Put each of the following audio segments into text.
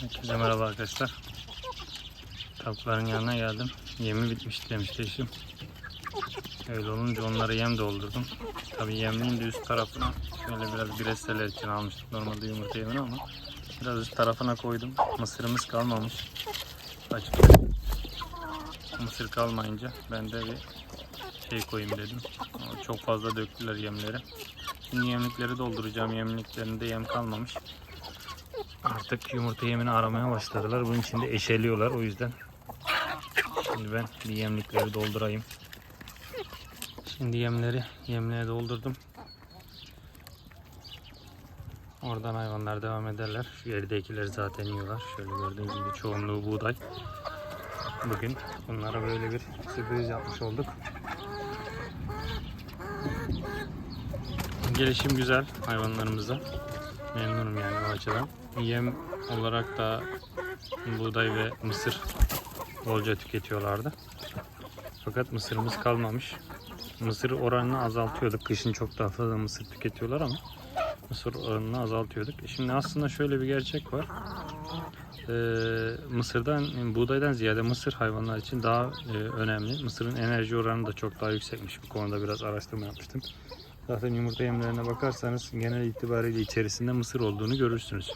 Herkese merhaba arkadaşlar. Tavukların yanına geldim. Yemi bitmiş demişti eşim. Öyle olunca onlara yem doldurdum. Tabi yemliğin de üst tarafına şöyle biraz gresteler için almıştık normalde yumurta yemini ama biraz üst tarafına koydum. Mısırımız kalmamış. Açık. Mısır kalmayınca ben de bir şey koyayım dedim. Çok fazla döktüler yemleri. Şimdi yemlikleri dolduracağım. Yemliklerinde yem kalmamış. Artık yumurta yemini aramaya başladılar. Bunun için de eşeliyorlar o yüzden. Şimdi ben bir yemlikleri doldurayım. Şimdi yemleri yemliğe doldurdum. Oradan hayvanlar devam ederler. Şu yeridekileri zaten yiyorlar. Şöyle gördüğünüz gibi çoğunluğu buğday. Bugün bunlara böyle bir sürpriz yapmış olduk. Gelişim güzel hayvanlarımızda. Memnunum yani o açıdan. Yem olarak da buğday ve mısır bolca tüketiyorlardı. Fakat mısırımız kalmamış. Mısır oranını azaltıyorduk. Kışın çok daha fazla mısır tüketiyorlar ama mısır oranını azaltıyorduk. Şimdi aslında şöyle bir gerçek var. Ee, mısırdan, buğdaydan ziyade mısır hayvanlar için daha e, önemli. Mısırın enerji oranı da çok daha yüksekmiş. Bu konuda biraz araştırma yapmıştım. Zaten yumurta yemlerine bakarsanız genel itibariyle içerisinde mısır olduğunu görürsünüz.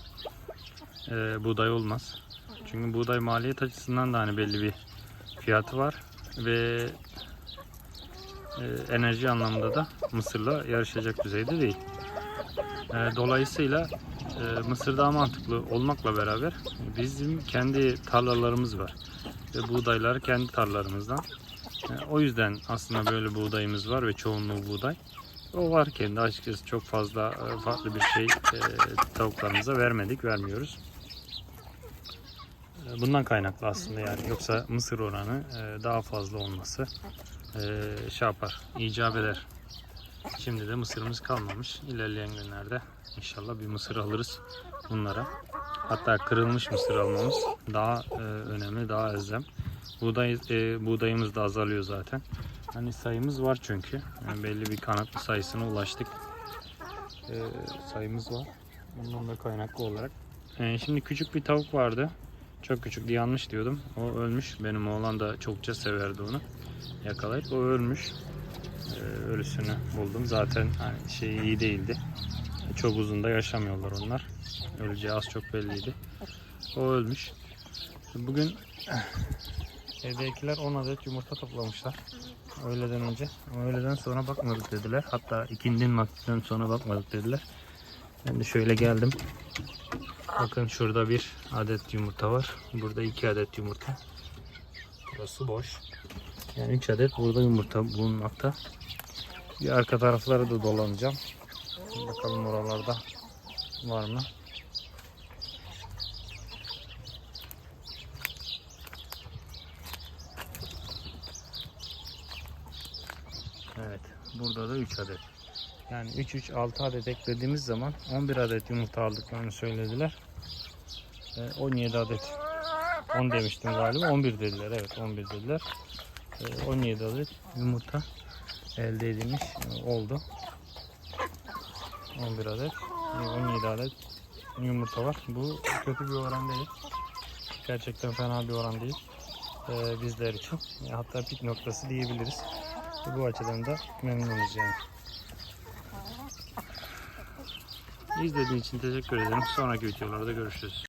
Ee, buğday olmaz. Çünkü buğday maliyet açısından da hani belli bir fiyatı var ve e, enerji anlamında da mısırla yarışacak düzeyde değil. E, dolayısıyla e, mısır daha mantıklı olmakla beraber bizim kendi tarlalarımız var ve buğdaylar kendi tarlalarımızdan. E, o yüzden aslında böyle buğdayımız var ve çoğunluğu buğday. O varken de açıkçası çok fazla e, farklı bir şey e, tavuklarımıza vermedik, vermiyoruz. E, Bundan kaynaklı aslında yani. Yoksa mısır oranı daha fazla olması şey yapar, icap eder. Şimdi de mısırımız kalmamış. İlerleyen günlerde inşallah bir mısır alırız bunlara. Hatta kırılmış mısır almamız daha önemli, daha elzem. Buğday, buğdayımız da azalıyor zaten. Hani sayımız var çünkü. Yani belli bir kanatlı sayısına ulaştık. E, sayımız var. Bundan da kaynaklı olarak. E, şimdi küçük bir tavuk vardı. Çok küçüktü yanlış diyordum. O ölmüş. Benim oğlan da çokça severdi onu. Yakalayıp o ölmüş. E, ölüsünü buldum. Zaten hani şey iyi değildi. Çok uzun da yaşamıyorlar onlar. Öleceği az çok belliydi. O ölmüş. Bugün evdekiler 10 adet yumurta toplamışlar. Öğleden önce. Ama öğleden sonra bakmadık dediler. Hatta ikindin vaktinden sonra bakmadık dediler. Ben de şöyle geldim. Bakın şurada bir adet yumurta var. Burada iki adet yumurta. Burası boş. Yani 3 adet burada yumurta bulunmakta. Bir arka tarafları da dolanacağım. Bakalım oralarda var mı? Evet. Burada da 3 adet. Yani 3 3 6 adet eklediğimiz zaman 11 adet yumurta aldıklarını söylediler. Ee, 17 adet 10 demiştim galiba. 11 dediler. Evet 11 dediler. Ee, 17 adet yumurta elde edilmiş e, oldu. 11 adet. e, 17 adet yumurta var. Bu kötü bir oran değil. Gerçekten fena bir oran değil. Ee, bizler için. E, Hatta pik noktası diyebiliriz. Bu açıdan da memnunuz yani. İzlediğiniz için teşekkür ederim. Sonraki videolarda görüşürüz.